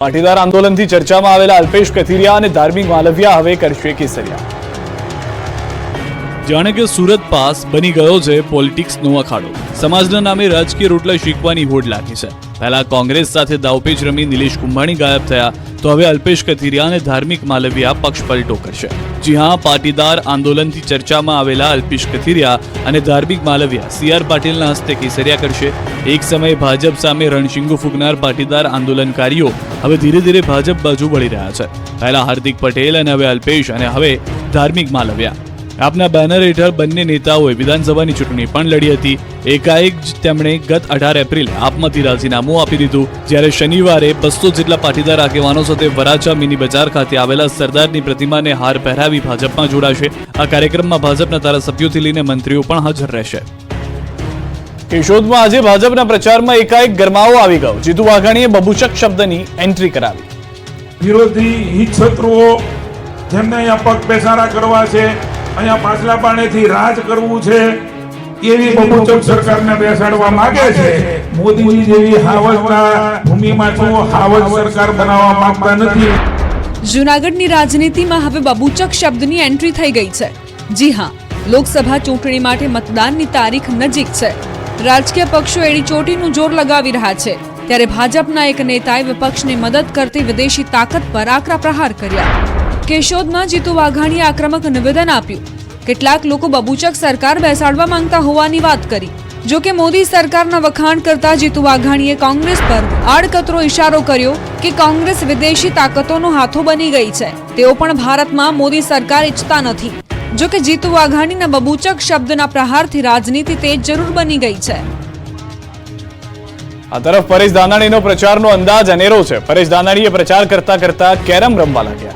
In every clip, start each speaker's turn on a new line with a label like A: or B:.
A: પાટીદાર આંદોલનથી ચર્ચામાં આવેલા અલ્પેશ કથિરિયા અને ધાર્મિક માલવિયા હવે કરશે કેસરિયા. જાણે કે સુરત પાસ બની ગયો છે પોલિટિક્સનો અખાડો. સમાજના નામે રાજકીય રોટલા શીખવાની હોડ લાગી છે. પહેલા કોંગ્રેસ સાથે દાવપેચ રમી નિલેશ કુંભાણી ગાયબ થયા. તો હવે અલ્પેશ કથિરિયા અને ધાર્મિક માલવિયા પક્ષ પલટો કરશે. જી હા, પાટીદાર આંદોલનથી ચર્ચામાં આવેલા અલ્પેશ કથિરિયા અને ધાર્મિક માલવિયા સીઆર પાટીલના હસ્તે કેસરિયા કરશે. એક સમયે ભાજપ સામે રણશીંગો ફૂંકનાર પાટીદાર આંદોલનકારીઓ હવે ધીરે ધીરે ભાજપ બાજુ વળી રહ્યા છે. પહેલા હાર્દિક પટેલ અને હવે અલ્પેશ અને હવે ધાર્મિક માલવિયા. આપના બેનર હેઠળ બંને નેતાઓએ વિધાનસભાની ચૂંટણી પણ લડી હતી. એકાએક જ તેમણે ગત અઢાર એપ્રિલે આપમાંથી રાજીનામું આપી દીધું. જ્યારે શનિવારે બસો જેટલા પાટીદાર આગેવાનો સાથે વરાછા મિની બજાર ખાતે આવેલા સરદારની પ્રતિમાને હાર પહેરાવી ભાજપમાં જોડાશે. આ કાર્યક્રમમાં ભાજપના ધારાસભ્યોથી લઈને મંત્રીઓ પણ હાજર રહેશે. કેશોદમાં આજે ભાજપના પ્રચારમાં એકાએક ગરમાવો આવી ગયો. જીતુ વાઘાણીએ બબુચક શબ્દની એન્ટ્રી કરાવી.
B: વિરોધી હિત શત્રુઓ જેમને અહીંયા પગ પેસારા કરવા છે અહીંયા પાછલા પાણીથી રાજ કરવું છે, એવી બબુચક સરકારને બેસાડવા માંગે છે. મોદીજી જેવી હાવજના ભૂમિમાં જો હાવજ સરકાર બનાવવા માંગતા નથી.
C: જૂનાગઢની રાજનીતિમાં હવે બબુચક શબ્દની એન્ટ્રી થઈ ગઈ છે. જી હા, લોકસભા ચૂંટણી માટે મતદાનની તારીખ નજીક છે. રાજકીય પક્ષો એડી ચોટીનું જોર લગાવી રહ્યા છે. ત્યારે ભાજપના એક નેતાએ વિપક્ષને મદદ કરતી વિદેશી તાકાત પર આકરા પ્રહાર કર્યા. કેશોદમાં જીતુ વાઘાણીએ આક્રમક નિવેદન આપ્યું. કેટલાક લોકો બબુચક સરકાર બેસાડવા માંગતા હોવાની વાત કરી. જો કે મોદી સરકારના વખાણ કરતા જીતુ વાઘાણીએ કોંગ્રેસ પર આડકતરો ઇશારો કર્યો કે કોંગ્રેસ વિદેશી તાકાતોનો હાથો બની ગઈ છે. તેઓ પણ ભારતમાં મોદી સરકાર ઈચ્છતા નથી. જો કે જીતુ વાઘાણીના બબુચક શબ્દના પ્રહારથી રાજનીતિ તેજ જરૂર બની ગઈ છે.
A: આ તરફ પરેશ દાનાણીનો પ્રચારનો અંદાજ અનેરો છે. પરેશ દાનાણીએ પ્રચાર કરતા કરતા કેરમ રમવા લાગ્યા.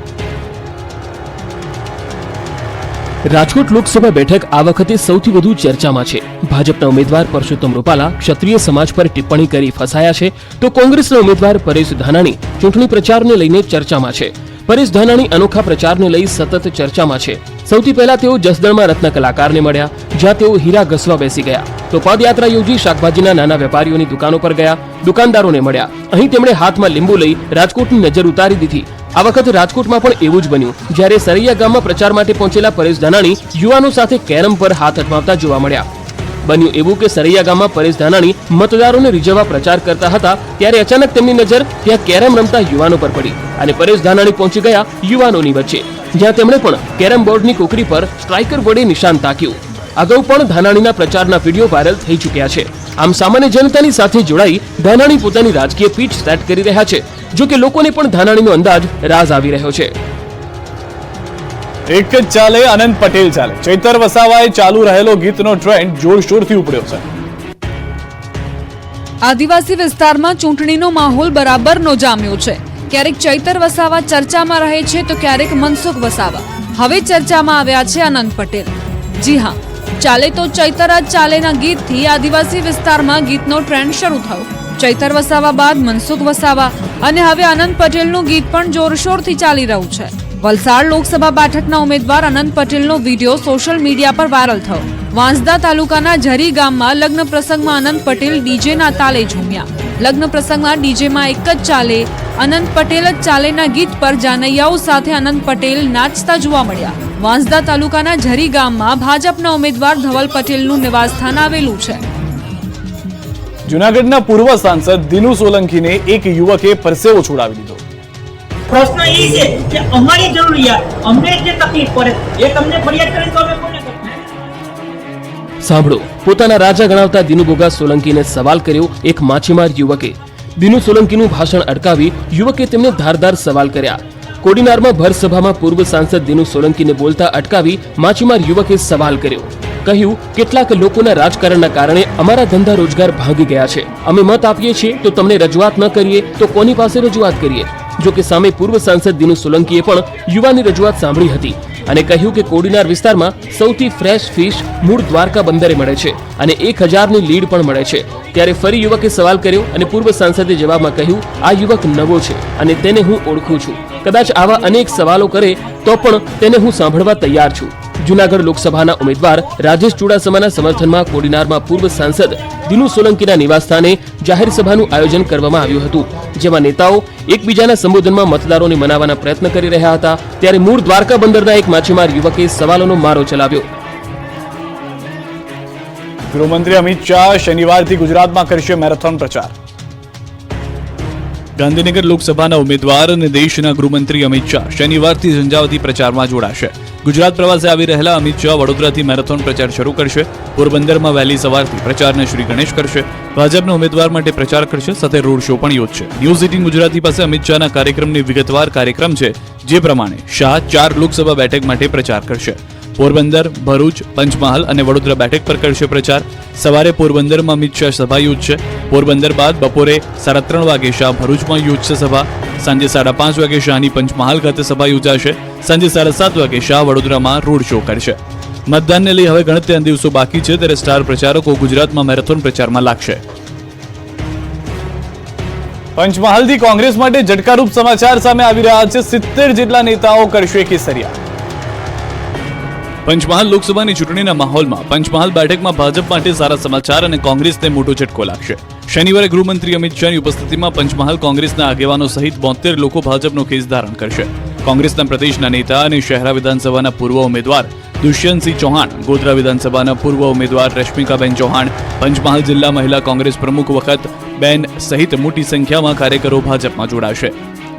D: રાજકોટ લોકસભા બેઠક આ વખતે સૌથી વધુ ચર્ચામાં છે. ભાજપના ઉમેદવાર પરસોત્તમ રૂપાલા ક્ષત્રિય સમાજ પર ટિપ્પણી કરી ફસાયા છે તો કોંગ્રેસના ઉમેદવાર પરેશ ધાનાણી ચૂંટણી પ્રચારને લઈને ચર્ચામાં છે. પરેશ ધાનાણી અનોખા પ્રચારને લઈ સતત ચર્ચામાં છે. સૌથી પહેલા તેઓ જસદણમાં રત્ન કલાકારને મળ્યા, જ્યાં તેઓ હીરા ઘસવા બેસી ગયા. તો પદયાત્રા યોજી શાકભાજીના નાના વેપારીઓની દુકાનો પર ગયા, દુકાનદારોને મળ્યા. અહીં તેમણે હાથમાં લીંબુ લઈ રાજકોટની નજર ઉતારી દીધી. આ વખત રાજકોટમાં પણ એવું જ બન્યું. જ્યારે સરૈયા ગામમાં પ્રચાર માટે પહોંચેલા પરેશ ધાનાણી યુવાનો સાથે કેરમ પર હાથ અટમાવતા જોવા મળ્યા. બન્યું એવું કે સરૈયા ગામમાં પરેશ ધાનાણી મતદારોને રીઝવવા પ્રચાર કરતા હતા, ત્યારે અચાનક તેમની નજર ત્યાં કેરમ રમતા યુવાનો પર પડી અને પરેશ ધાનાણી પહોંચી ગયા યુવાનોની વચ્ચે. જ્યાં તેમણે પણ કેરમ બોર્ડની કોકરી પર સ્ટ્રાઇકર વડે નિશાન તાક્યું. અગાઉ પણ ધાનાણીના પ્રચારના વીડિયો વાયરલ થઈ ચૂક્યા છે. આમ સામાન્ય જનતાની સાથે જોડાઈ ધાનાણી પોતાની રાજકીય પીઠ સેટ કરી રહ્યા છે. જો કે લોકોને પણ ધાનાણીનો અંદાજ રાજ આવી રહ્યો છે.
A: એક જ ચાલે આનંદ પટેલ ચાલે. ચૈતર વસાવાએ ચાલુ રહેલો ગીતનો ટ્રેન્ડ જોરશોરથી ઉપડ્યો છે.
C: આદિવાસી વિસ્તારમાં ચૂંટણીનો માહોલ બરાબરનો જામ્યો છે. ક્યારેક ચૈતર વસાવા ચર્ચામાં રહે છે તો ક્યારેક મનસુખ વસાવા. હવે ચર્ચામાં આવ્યા છે આનંદ પટેલ. જી હા ચાલે તો ચૈતર જ ચાલેના ગીતથી આદિવાસી વિસ્તારમાં ગીતનો ટ્રેન્ડ શરૂ થયો. ચૈતર વસાવા બાદ મનસુખ વસાવા. અને હવે આનંદ પટેલનું ગીત પણ જોરશોરથી ચાલી રહ્યું છે. વલસાડ લોકસભા બેઠકના ઉમેદવાર અનંત પટેલનો વીડિયો સોશિયલ મીડિયા પર વાયરલ થયો. વાંસદા તાલુકાના ઝરી ગામમાં લગ્ન પ્રસંગમાં અનંત પટેલ ડીજેના તાલે ઝૂમ્યા. લગ્ન પ્રસંગમાં ડીજેમાં એક જ ચાલે, અનંત પટેલ જ ચાલેના ગીત પર જાનૈયાઓ સાથે અનંત પટેલ નાચતા જોવા મળ્યા. વાંસદા તાલુકાના ઝરી ગામમાં ભાજપના ઉમેદવાર ધવલ પટેલનું નિવાસસ્થાન આવેલું છે.
A: જુનાગઢના પૂર્વ સાંસદ દિનુ સોલંકીને એક યુવકે પરસેવો છોડાવી દીધો.
E: પ્રશ્ન એ છે કે અમારી જરૂરિયાત અમને જે તકલીફ પડે એ તમને ફરિયાદ કરે તો અમે કોને
D: સાંભળો પોતાના રાજા ગણાવતા દિનુ ગોગા સોલંકીને સવાલ કર્યો એક માછીમાર યુવકે. દિનુ સોલંકીનું ભાષણ અટકાવી યુવકે તેમને ધારદાર સવાલ કર્યા. કોડીનારમાં ભરસભામાં પૂર્વ સાંસદ દિનુ સોલંકીને બોલતા અટકાવી માછીમાર યુવકે સવાલ કર્યો. કહ્યું, કેટલાક લોકોના રાજકારણના કારણે અમારા ધંધા રોજગાર ભાંગી ગયા છે. અમે મત આપીએ છીએ તો તમને રજૂઆત ન કરીએ, તો કોની પાસે રજૂઆત કરીએ? જો કે સામે પૂર્વ સાંસદ દિનુ સોલંકીએ પણ યુવાની રજૂઆત સાંભળી હતી અને કહ્યું કે કોડીનાર વિસ્તારમાં સૌથી ફ્રેશ ફિશ મૂળ દ્વારકા બંદરે મળે છે અને એક હજારની લીડ પણ મળે છે. ત્યારે ફરી યુવકે સવાલ કર્યો અને પૂર્વ સાંસદે જવાબમાં કહ્યું, આ યુવક નવો છે અને તેને હું ઓળખું છું. કદાચ આવા અનેક સવાલો કરે તો પણ તેને હું સાંભળવા તૈયાર છું. જુનાગઢ લોકસભાના ઉમેદવાર રાજેશ ચુડાસમાના સમર્થનમાં કોડીનારમાં પૂર્વ સાંસદ દિનુ સોલંકીના નિવાસસ્થાને જાહેર સભાનું આયોજન કરવામાં આવ્યું હતું, જેમાં નેતાઓ એકબીજાના સંબોધનમાં મતદારોને મનાવવાના પ્રયત્ન કરી રહ્યા હતા, ત્યારે મૂળ દ્વારકા બંદરના એક માછીમાર યુવકે સવાલોનો મારો ચલાવ્યો.
A: ગૃહમંત્રી અમિત શાહ શનિવારથી ગુજરાતમાં કરશે મેરેથોન પ્રચાર. ગાંધીનગર લોકસભાના ઉમેદવાર અને દેશના ગૃહમંત્રી અમિત શાહ શનિવારથી ઝંઝાવતી પ્રચારમાં જોડાશે. ગુજરાત પ્રવાસે આવી રહેલા અમિત શાહ વડોદરાથી મેરેથોન પ્રચાર શરૂ કરશે. પોરબંદરમાં વહેલી સવારથી પ્રચારને શ્રી ગણેશ કરશે. ભાજપના ઉમેદવાર માટે પ્રચાર કરશે, સાથે રોડ શો પણ યોજશે. ન્યૂઝ એટીન ગુજરાતી પાસે અમિત શાહના કાર્યક્રમની વિગતવાર કાર્યક્રમ છે, જે પ્રમાણે શાહ ચાર લોકસભા બેઠક માટે પ્રચાર કરશે. પોરબંદર, ભરૂચ, પંચમહાલ અને વડોદરા બેઠક પર કરશે પ્રચાર. સવારે પોરબંદરમાં અમિત શાહ સભા યોજશે. પોરબંદર બાદ બપોરે સાડા ત્રણ વાગે શાહ ભરૂચમાં યોજશે સભા. સાંજે સાડા પાંચ વાગે શાહની પંચમહાલ ખાતે સભા યોજાશે. સાંજે સાડા સાત વાગે શાહ વડોદરામાં રોડ શો કરશે. મતદાનને લઈ હવે ગણતરીના દિવસો બાકી છે, ત્યારે સ્ટાર પ્રચારકો ગુજરાતમાં મેરેથોન પ્રચારમાં લાગશે. પંચમહાલથી કોંગ્રેસ માટે ઝટકારૂપ સમાચાર સામે આવી રહ્યા છે. સિત્તેર જેટલા નેતાઓ કરશે કેસરિયા. પંચમહાલ લોકસભાની ચૂંટણીના માહોલમાં પંચમહાલ બેઠકમાં ભાજપ માટે સારા સમાચાર અને કોંગ્રેસને મોટો ઝટકો લાગશે. શનિવારે ગૃહમંત્રી અમિત શાહની ઉપસ્થિતિમાં પંચમહાલ કોંગ્રેસના આગેવાનો સહિત બોતેર લોકો ભાજપનો કેસ ધારણ કરશે. કોંગ્રેસના પ્રદેશના નેતા અને શહેરા વિધાનસભાના પૂર્વ ઉમેદવાર દુષ્યંતસિંહ ચૌહાણ, ગોધરા વિધાનસભાના પૂર્વ ઉમેદવાર રશ્મિકાબેન ચૌહાણ, પંચમહાલ જિલ્લા મહિલા કોંગ્રેસ પ્રમુખ વખત બેન સહિત મોટી સંખ્યામાં કાર્યકરો ભાજપમાં જોડાશે.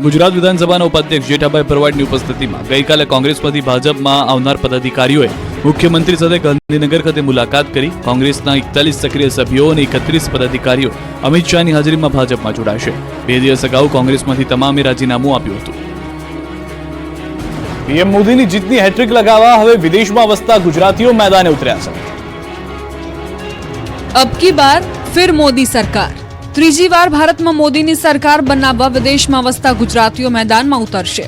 A: ગુજરાત વિધાનસભાના ઉપાધ્યક્ષ જેઠાભાઈ ભરવાડની ઉપસ્થિતિમાં ગઈકાલે કોંગ્રેસમાંથી ભાજપમાં આવનાર પદાધિકારીઓએ મુખ્યમંત્રી સાથે ગાંધીનગર ખાતે મુલાકાત કરી કોંગ્રેસના એકતાલીસ સક્રિય સભ્યો અને એકત્રીસ પદાધિકારીઓ અમિત શાહની હાજરીમાં ભાજપમાં જોડાશે. બે દિવસ અગાઉ કોંગ્રેસમાંથી તમામે રાજીનામું આપ્યું હતું. પીએમ મોદીની જીતની હેટ્રિક લગાવવા હવે વિદેશમાં વસતા ગુજરાતીઓ મેદાને ઉતર્યા છે.
C: અબ કી બાર, ફિર મોદી સરકાર. ત્રીજી વાર ભારતમાં મોદીની સરકાર બનાવવા વિદેશમાં વસતા ગુજરાતીઓ મેદાનમાં ઉતરશે.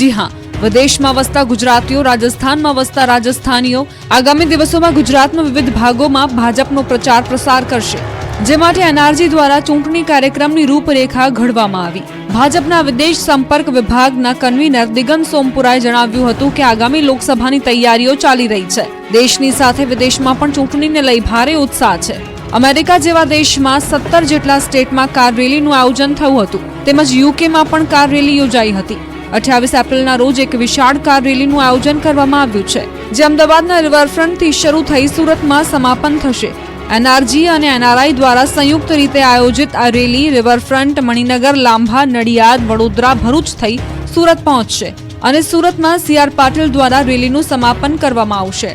C: જી હા, વિદેશમાં વસતા ગુજરાતીઓ, રાજસ્થાનમાં વસતા રાજસ્થાનીઓ આગામી દિવસોમાં ગુજરાતના વિવિધ ભાગોમાં ભાજપનો પ્રચાર પ્રસાર કરશે. જે માટે એનઆરજી દ્વારા ચૂંટણી કાર્યક્રમની રૂપરેખા ઘડવામાં આવી. ભાજપના વિદેશ સંપર્ક વિભાગના કન્વીનર દિગંત સોમપુરાએ જણાવ્યું હતું કે આગામી લોકસભાની તૈયારીઓ ચાલી રહી છે. દેશની સાથે વિદેશમાં પણ ચૂંટણીને લઈ ભારે ઉત્સાહ છે. અમેરિકા જેવા દેશમાં સત્તર જેટલા સ્ટેટમાં કાર રેલીનું આયોજન થયું હતું. તેમજ યુકેમાં પણ કાર રેલી યોજાઈ હતી. અઠ્યાવીસ એપ્રિલના રોજ એક વિશાળ કાર રેલીનું આયોજન કરવામાં આવ્યું છે, જે અમદાવાદના રિવરફ્રન્ટથી શરૂ થઈ સુરતમાં સમાપન થશે. એનઆરજી અને એનઆરઆઈ દ્વારા સંયુક્ત રીતે આયોજિત આ રેલી રિવરફ્રન્ટ મણિનગર, લાંભા, નડિયાદ, વડોદરા, ભરૂચ થઈ સુરત પહોંચશે અને સુરતમાં સીઆર પાટીલ દ્વારા રેલીનું સમાપન કરવામાં આવશે.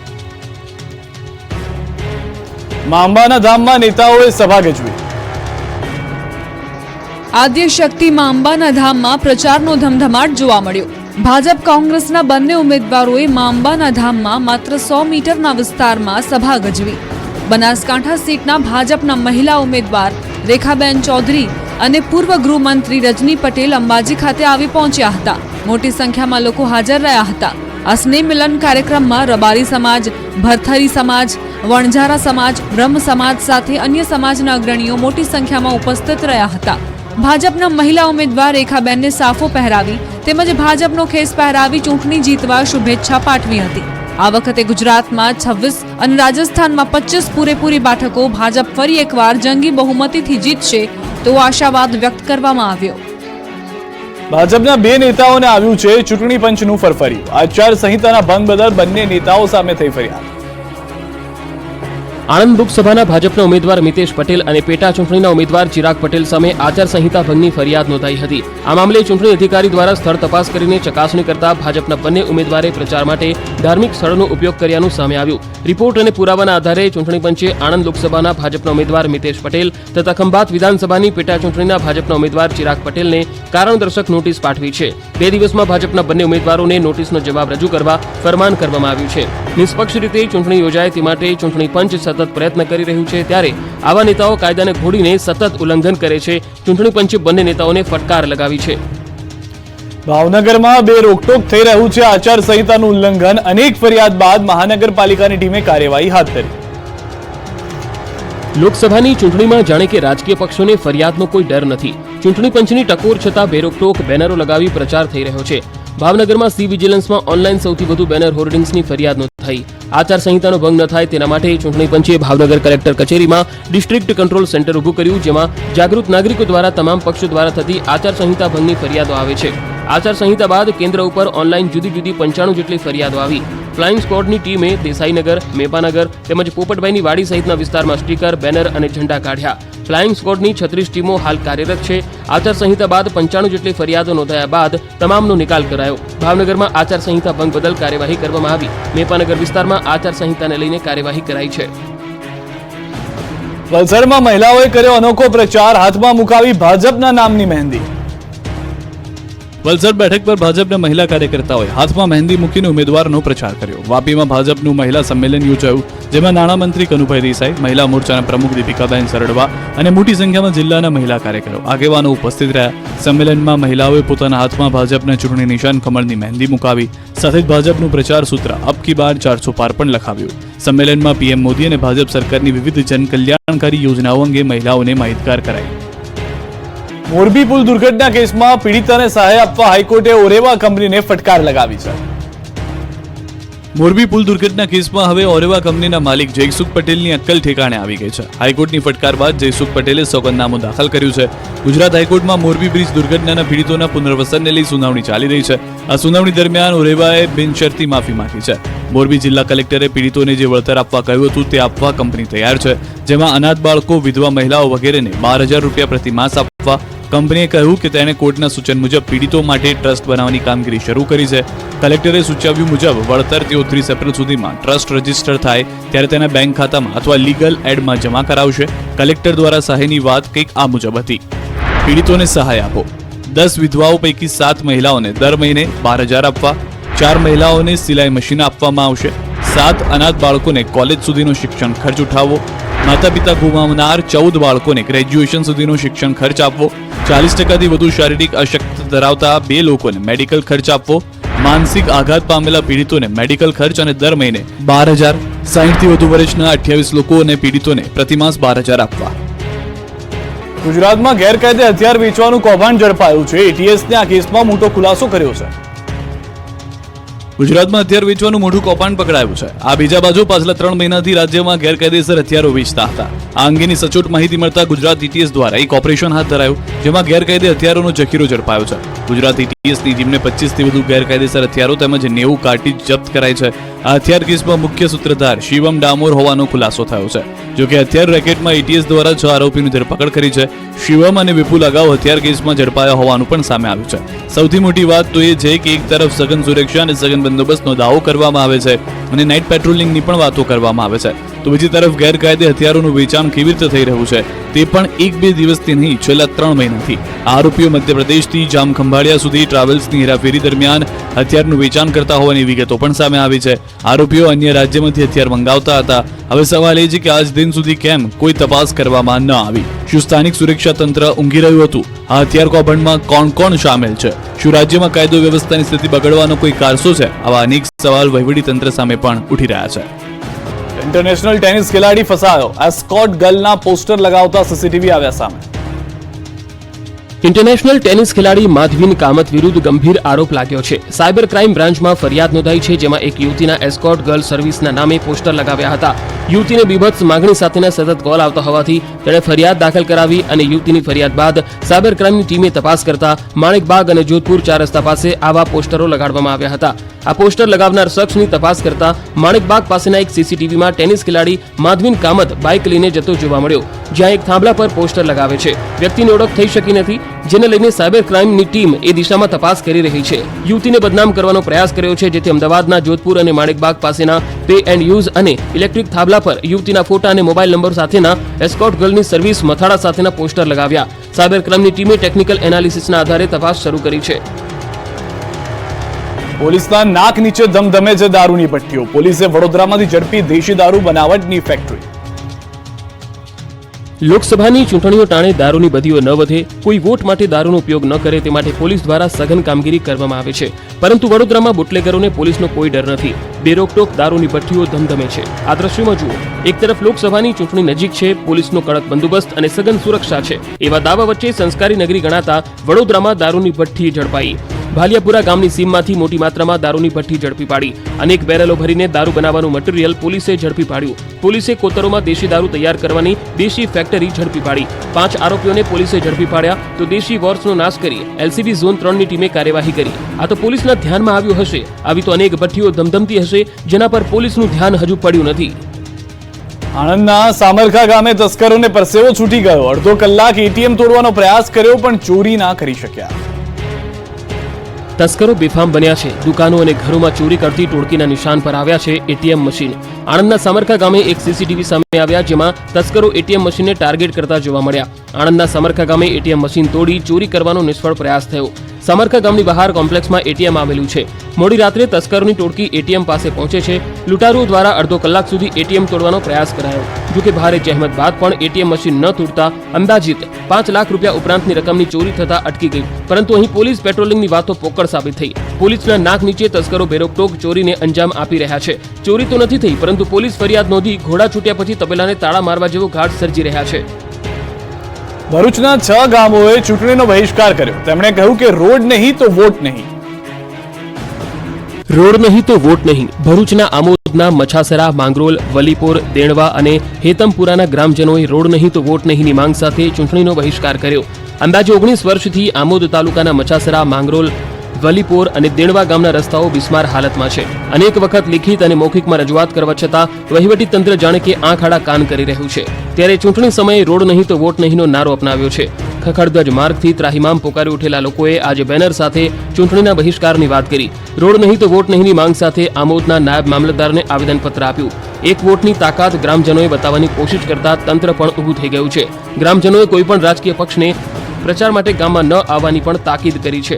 A: માંબાના ધામમાં નેતાઓએ સભા ગજવી.
C: આદ્ય શક્તિ માં અંબાના ધામમાં પ્રચારનો ધમધમાટ જોવા મળ્યો. ભાજપ કોંગ્રેસના બંને ઉમેદવારોએ માં અંબાના ધામમાં માત્ર સો મીટરના વિસ્તારમાં સભા ગજવી. બનાસકાંઠા સીટના ભાજપના મહિલા ઉમેદવાર રેખાબેન ચૌધરી અને પૂર્વ ગૃહમંત્રી રજની પટેલ અંબાજી ખાતે આવી પહોંચ્યા હતા. મોટી સંખ્યામાં લોકો હાજર રહ્યા હતા. આ સ્નેહ મિલન કાર્યક્રમમાં રબારી સમાજ, ભરથરી સમાજ વણઝારા સમાજ, બ્રહ્મ સમાજ સાથે અન્ય સમાજના અગ્રણીઓ મોટી સંખ્યામાં ઉપસ્થિત રહ્યા હતા. ભાજપના મહિલા ઉમેદવાર રેખાબેનને સાફો પહેરાવી તેમજ ભાજપનો ખેસ પહેરાવી ચૂંટણી જીતવા શુભેચ્છા પાઠવી હતી. આ વખતે ગુજરાતમાં છવ્વીસ અને રાજસ્થાનમાં પચીસ પૂરેપૂરી બેઠકો ભાજપ ફરી એકવાર જંગી બહુમતીથી જીતશે તેવો આશાવાદ વ્યક્ત કરવામાં આવ્યો.
A: ભાજપના બે નેતાઓને આવ્યું છે ચૂંટણી પંચનું ફરફર્યું. આચાર સંહિતાના ભંગ બદલ બંને નેતાઓ સામે થઈ ફરિયાદ.
D: આણંદ લોકસભાના ભાજપના ઉમેદવાર મિતેશ પટેલ અને પેટા ચૂંટણીના ઉમેદવાર ચિરાગ પટેલ સામે આચારસંહિતા ભંગની ફરિયાદ નોંધાઈ હતી. આ મામલે ચૂંટણી અધિકારી દ્વારા સ્થળ તપાસ કરીને ચકાસણી કરતા ભાજપના બંને ઉમેદવારે પ્રચાર માટે ધાર્મિક સ્થળોનો ઉપયોગ કર્યાનું સામે આવ્યું. રિપોર્ટ અને પુરાવાના આધારે ચૂંટણી પંચે આણંદ લોકસભાના ભાજપના ઉમેદવાર મિતેશ પટેલ તથા ખંભાત વિધાનસભાની પેટા ચૂંટણીના ભાજપના ઉમેદવાર ચિરાગ પટેલને કારણદર્શક નોટિસ પાઠવી છે. બે દિવસમાં ભાજપના બંને ઉમેદવારોને નોટિસનો જવાબ રજૂ કરવા ફરમાન કરવામાં આવ્યું છે. નિષ્પક્ષ રીતે ચૂંટણી યોજાય તે માટે ચૂંટણી પંચ સતત પ્રયત્ન કરી રહ્યું છે ત્યારે આવા નેતાઓ કાયદાને ઘોડીને સતત ઉલ્લંઘન કરે છે. ચૂંટણી પંચે બંને નેતાઓને ફટકાર લગાવી છે.
A: ભાવનગરમાં બે રોકટોક થઈ રહ્યું છે. આચારસંહિતાનું ઉલ્લંઘન અનેક ફરિયાદ બાદ મહાનગરપાલિકાની ટીમે કાર્યવાહી હાથ ધરી.
D: લોકસભાની ચૂંટણીમાં જાણે કે રાજકીય પક્ષોને ફરિયાદનો કોઈ ડર નથી. ચૂંટણી પંચની ટકોર છતાં બેરોકટોક બેનરો લગાવી પ્રચાર થઈ રહ્યો છે. ભાવનગરમાં સી વિજિલન્સમાં ઓનલાઈન સૌથી વધુ બેનર હોર્ડિંગ્સની ફરિયાદ નોંધાઈ. આચારસંહિતાનો ભંગ ન થાય તેના માટે ચૂંટણી પંચે ભાવનગર કલેક્ટર કચેરીમાં ડિસ્ટ્રિક્ટ કંટ્રોલ સેન્ટર ઊભું કર્યું, જેમાં જાગૃત નાગરિકો દ્વારા તમામ પક્ષો દ્વારા થતી આચારસંહિતા ભંગની ફરિયાદો આવે છે. આચારસંહિતા બાદ કેન્દ્ર ઉપર ઓનલાઈન જુદી જુદી પંચાણું જેટલી ફરિયાદો આવી. ફ્લાઇંગ સ્ક્વોડની ટીમે દેસાઈનગર, મેપાનગર તેમજ પોપટભાઈની વાડી સહિતના વિસ્તારમાં સ્ટીકર, બેનર અને ઝંડા કાઢ્યા. ફ્લાઇંગ સ્ક્વોડની છત્રીસ ટીમો હાલ કાર્યરત છે. આચારસંહિતા બાદ પંચાણું જેટલી ફરિયાદો નોંધાયા બાદ તમામનો નિકાલ કરાયો. ભાવનગરમાં આચારસંહિતા ભંગ બદલ કાર્યવાહી કરવામાં આવી. મેપાનગર વિસ્તારમાં આચારસંહિતાને લઈને કાર્યવાહી કરાઈ છે.
A: વલસાડમાં મહિલાઓએ કર્યો અનોખો પ્રચાર. હાથમાં મુકાવી ભાજપના નામની મહેંદી. વલસાડ બેઠક પર ભાજપના મહિલા કાર્યકર્તાઓએ હાથમાં મહેંદી મૂકીને ઉમેદવારનો પ્રચાર કર્યો. વાપીમાં ભાજપનું મહિલા સંમેલન યોજાયું, જેમાં નાણામંત્રી કનુભાઈ દેસાઈ, મહિલા મોરચાના પ્રમુખ દીપિકાબેન સરડવા અને મોટી સંખ્યામાં જિલ્લાના મહિલા કાર્યકરો આગેવાનો ઉપસ્થિત રહ્યા. સંમેલનમાં મહિલાઓએ પોતાના હાથમાં ભાજપના ચૂંટણી નિશાન કમળની મહેંદી મુકાવી, સાથે જ ભાજપનું પ્રચાર સૂત્ર અબ કી બાર ચારસો પાર પણ લખાવ્યું. સંમેલનમાં પીએમ મોદી અને ભાજપ સરકારની વિવિધ જનકલ્યાણકારી યોજનાઓ અંગે મહિલાઓને માહિતગાર કરાઈ. મોરબી પુલ દુર્ઘટના કેસમાં પીડિતાને સહાય આપવા હાઈકોર્ટે ઓરેવા કંપનીને ફટકાર લગાવી છે. મોરબી પુલ દુર્ઘટના કેસમાં હવે ઓરેવા કંપનીના માલિક જયસુખ પટેલની અક્કલ ઠેકાણે આવી ગઈ છે. હાઈકોર્ટની ફટકાર બાદ જયસુખ પટેલે સોગંદનામું દાખલ કર્યું છે. ગુજરાત હાઈકોર્ટમાં મોરબી બ્રિજ દુર્ઘટનાના પીડિતોના પુનર્વસનને લઈ સુનાવણી ચાલી રહી છે. આ સુનાવણી દરમિયાન ઓરેવાએ બિનશરતી માફી માંગી છે. મોરબી જિલ્લા કલેક્ટરે પીડિતોને જે વળતર આપવા કહ્યું હતું તે આપવા કંપની તૈયાર છે, જેમાં અનાથ બાળકો, વિધવા મહિલાઓ વગેરેને બાર હજાર રૂપિયા પ્રતિ માસ આપવા કંપનીએ કહ્યું કે તેણે કોર્ટના સૂચન મુજબ પીડિતો માટે ટ્રસ્ટ બનાવવાની કામગીરી શરૂ કરી છે. કલેક્ટરે સૂચવ્યું મુજબ વળતર તેઓ ત્રીસ એપ્રિલ સુધીમાં ટ્રસ્ટ રજિસ્ટર થાય ત્યારે તેના બેંક ખાતામાં અથવા લીગલ એડમાં જમા કરાવશે. કલેક્ટર દ્વારા સહાયની વાત કંઈક આ મુજબ હતી. પીડિતોને સહાય આપો. દસ વિધવાઓ પૈકી સાત મહિલાઓને દર મહિને બાર હજાર આપવા. ચાર મહિલાઓને સિલાઈ મશીન આપવામાં આવશે. સાત અનાથ બાળકોને કોલેજ સુધીનો શિક્ષણ ખર્ચ ઉઠાવવો માતા પિતા ગુમાવનાર ચૌદ બાળકોને ગ્રેજ્યુએશન સુધીનો શિક્ષણ ખર્ચ આપવો. ચાલીસ ટકાથી વધુ શારીરિક અશક્ત ધરાવતા બે લોકોને મેડિકલ ખર્ચ આપવો. માનસિક આઘાત પામેલા પીડિતોને મેડિકલ ખર્ચ અને દર મહિને બાર હજાર. સાહીઠથી વધુ વર્ષના અઠ્યાવીસ લોકો અને પીડિતોને પ્રતિમાસ બાર હજાર આપવા. ગુજરાતમાં ગેરકાયદે હથિયાર વેચવાનું કૌભાંડ ઝડપાયું છે. એટીએસને આ કેસમાં મોટો ખુલાસો કર્યો છે. ગુજરાતમાં હથિયાર વેચવાનું મોટું કૌભાંડ પકડાયું છે. આ બીજા બાજુ પાછલા ત્રણ મહિનાથી રાજ્યમાં ગેરકાયદેસર હથિયારો વેચતા હતા. આ અંગેની સચોટ માહિતી મળતા ગુજરાત ઇટીએસ દ્વારા એક ઓપરેશન હાથ ધરાયું, જેમાં ગેરકાયદે હથિયારોનો જખીરો ઝડપાયો છે. ગુજરાત ઇટીએસની ટીમને પચીસથી વધુ ગેરકાયદેસર હથિયારો તેમજ નેવું કાર્ટીજ જપ્ત કરાઈ છે. આ હથિયાર કેસમાં મુખ્ય સૂત્રધાર શિવમ ડામોર હોવાનો ખુલાસો થયો છે. જોકે હથિયાર રેકેટમાં એટીએસ દ્વારા છ આરોપીની ધરપકડ કરી છે. શિવમ અને વિપુલ અગાઉ હથિયાર કેસમાં ઝડપાયા હોવાનું પણ સામે આવ્યું છે. સૌથી મોટી વાત તો એ છે કે એક તરફ સઘન સુરક્ષા અને સઘન બંદોબસ્તનો દાવો કરવામાં આવે છે અને નાઇટ પેટ્રોલિંગની પણ વાતો કરવામાં આવે છે. તો બીજી તરફ ગેરકાયદે હથિયારોનું વેચાણ કેવી રીતે થઈ રહ્યું છે તે પણ એક બે દિવસથી નહીં, છેલ્લા ત્રણ મહિનાથી. આરોપીઓ મધ્યપ્રદેશથી જામખંભાળિયા સુધી ટ્રાવેલ્સની હેરાફેરી દરમિયાન હથિયારનું વેચાણ કરતા હોવાની વિગતો પણ સામે આવી છે. આરોપીઓ અન્ય રાજ્યમાંથી હથિયાર મંગાવતા હતા. હવે સવાલ એ છે કે આજ દિન સુધી કેમ કોઈ તપાસ કરવામાં ન આવી? શું સ્થાનિક સુરક્ષા તંત્ર ઊંઘી રહ્યું હતું? આ હથિયાર કૌભાંડમાં કોણ કોણ સામેલ છે? શું રાજ્યમાં કાયદો વ્યવસ્થાની સ્થિતિ બગડવાનો કોઈ કારસો છે? આવા અનેક સવાલ વહીવટી તંત્ર સામે પણ ઉઠી રહ્યા છે. ઇન્ટરનેશનલ ટેનિસ ખેલાડી ફસાયો. એસ્કોટ ગર્લના પોસ્ટર લગાવતા સીસીટીવી આવ્યા સામે.
D: ઇન્ટરનેશનલ ટેનિસ ખેલાડી માધવીન કામત વિરુદ્ધ ગંભીર આરોપ લાગ્યો છે. સાયબર ક્રાઇમ બ્રાન્ચમાં ફરિયાદ નોંધાઈ છે, જેમાં એક યુવતીના એસ્કોટ ગર્લ સર્વિસના નામે પોસ્ટર લગાવ્યા હતા. યુવતીને બીભત્સ માગણી સાથેના સતત કોલ આવતા હોવાથી તેણે ફરિયાદ દાખલ કરાવી અને યુવતીની ફરિયાદ બાદ સાયબર ક્રાઇમની ટીમે તપાસ કરતા માણેકબાગ અને જોધપુર ચાર રસ્તા પાસે આવા પોસ્ટરો લગાડવામાં આવ્યા હતા. આ પોસ્ટર લગાવનાર શખ્સની તપાસ કરતા માણેકબાગ પાસેના એક સીસીટીવીમાં ટેનિસ ખેલાડી માધવીન કામત બાઇક લઈને જતો જોવા મળ્યો, જ્યાં એક થાંભલા પર પોસ્ટર લગાવે છે. વ્યક્તિની ઓળખ થઈ શકી નથી જેને લઈને સાયબર ક્રાઇમની ટીમ એ દિશામાં તપાસ કરી રહી છે. યુવતીને બદનામ કરવાનો પ્રયાસ કર્યો છે, જેથી અમદાવાદના જોધપુર અને માણેકબાગ પાસેના પે એન્ડ યુઝ અને ઇલેક્ટ્રિક થાંભલા પર યુવતીના ફોટા અને મોબાઈલ નંબર સાથેના એસ્કોટ ગર્લની સર્વિસ મથાળા સાથેના પોસ્ટર લગાવ્યા. સાયબર ક્રાઇમની ટીમે ટેકનિકલ એનાલિસિસના આધારે તપાસ શરૂ કરી છે.
A: પોલીસના નાક નીચે ધમધમે છે દારૂની ભઠ્ઠીઓ પોલીસે વડોદરામાંથી ઝડપી દેશી દારૂ બનાવટની ફેક્ટરી
D: લોકસભાની ચૂંટણીઓ ટાણે દારૂની બદીઓ ન વધે, કોઈ વોટ માટે દારૂનો ઉપયોગ ન કરે તે માટે પોલીસ દ્વારા સઘન કામગીરી કરવામાં આવે છે. પરંતુ વડોદરામાં બુટલેગરોને પોલીસનો કોઈ ડર નથી. બેરોકટોક દારૂની ભઠ્ઠીઓ ધમધમે છે. આ દ્રશ્યમાં જુઓ. એક તરફ લોકસભાની ચૂંટણી નજીક છે, પોલીસનો કડક બંદોબસ્ત અને સઘન સુરક્ષા છે. એવા દાવા વચ્ચે સંસ્કારી નગરી ગણાતા વડોદરામાં દારૂની ભઠ્ઠી ઝડપાઈ. ભાલિયાપુરા ગામની સીમમાંથી મોટી માત્રામાં દારૂની ભઠ્ઠી ઝડપી પાડી. અનેક બેરલો ભરીને દારૂ બનાવવાનું મટીરીયલ પોલીસે ઝડપી પાડ્યું. પોલીસે કોતરોમાં દેશી દારૂ તૈયાર કરવાની દેશી ફેક્ટરી ઝડપી પાડી. પાંચ આરોપીઓને પોલીસે ઝડપી પાડ્યા તો દેશી વોર્સનો નાશ કરી એલસીબી ઝોન ત્રણની ટીમે કાર્યવાહી કરી. આ તો પોલીસના ધ્યાનમાં આવ્યું હશે. આવી તો અનેક ભઠ્ઠીઓ ધમધમતી હશે, જેના પર પોલીસનું ધ્યાન હજુ પડ્યું નથી.
A: આણંદના સામરખા ગામે તસ્કરોને પરસેવો છૂટી ગયો. અડધો કલાક એટીએમ તોડવાનો પ્રયાસ કર્યો પણ ચોરી ના કરી શક્યા.
D: તસ્કરો બેફામ બન્યા છે. દુકાનો અને ઘરોમાં ચોરી કરતી ટોળકીના નિશાન પર આવ્યા છે એટીએમ મશીન. આણંદના સામરખા ગામે એક સીસીટીવી સામે આવ્યા જેમાં તસ્કરો એટીએમ મશીનને ટાર્ગેટ કરતા જોવા મળ્યા. આણંદના સામરખા ગામે એટીએમ મશીન તોડી ચોરી કરવાનો નિષ્ફળ પ્રયાસ થયો. સામરખા ગામની બહાર કોમ્પ્લેક્સમાં એટીએમ આવેલું છે. મોડી રાત્રે તસ્કરોની ટોળકી એટીએમ પાસે પહોંચે છે. લૂંટારુઓ દ્વારા અડધો કલાક સુધી એટીએમ તોડવાનો પ્રયાસ કરાયો. જોકે ભારે જહેમત બાદ પણ એટીએમ મશીન ન તૂટતા અંદાજિત પાંચ લાખ રૂપિયા ઉપરાંતની રકમની ચોરી થતા અટકી ગઈ. પરંતુ અહીં પોલીસ પેટ્રોલિંગની વાતો પોકળ સાબિત થઈ. પોલીસના નાક નીચે તસ્કરો બેરોકટોક ચોરીને અંજામ આપી રહ્યા છે. ચોરી તો નથી થઈ, પરંતુ પોલીસ ફરિયાદ નોંધી ઘોડા છૂટ્યા પછી તબેલાને તાળા મારવા જેવો ઘાટ સર્જી રહ્યા છે.
A: ભરૂચના છ ગામોએ ચૂંટણીનો બહિષ્કાર કર્યો. તેમણે કહ્યું કે રોડ નહીં તો વોટ નહીં.
D: રોડ નહીં તો વોટ નહીં. ભરૂચના આમોદના મછાસરા, માંગરોલ, વલીપોર, દેણવા અને હેતમપુરાના ગ્રામજનોએ રોડ નહીં તો વોટ નહીંની માંગ સાથે ચૂંટણીનો બહિષ્કાર કર્યો. અંદાજે ઓગણીસ વર્ષથી આમોદ તાલુકાના મછાસરા, માંગરોલ વલીપોર અને દેણવા ગામના રસ્તાઓ બિસ્માર હાલતમાં છે. અનેક વખત લિખિત અને મૌખિકમાં રજૂઆત કરવા છતાં વહીવટી તંત્ર જાણે કે આંખ આડા કાન કરી રહ્યું છે. ત્યારે ચૂંટણી સમયે રોડ નહીં તો વોટ નહીંનો નારો અપનાવ્યો છે. ખખડધજ માર્ગથી ત્રાહિમામ પોકારી ઉઠેલા લોકોએ આજે બેનર સાથે ચૂંટણીના બહિષ્કારની વાત કરી. રોડ નહીં તો વોટ નહીંની માંગ સાથે આમોદના નાયબ મામલતદારને આવેદનપત્ર આપ્યું. એક વોટની તાકાત ગ્રામજનોએ બતાવવાની કોશિશ કરતા તંત્ર પણ ઊભું થઈ ગયું છે. ગ્રામજનોએ કોઈપણ રાજકીય પક્ષને પ્રચાર માટે ગામમાં ન આવવાની પણ તાકીદ કરી છે.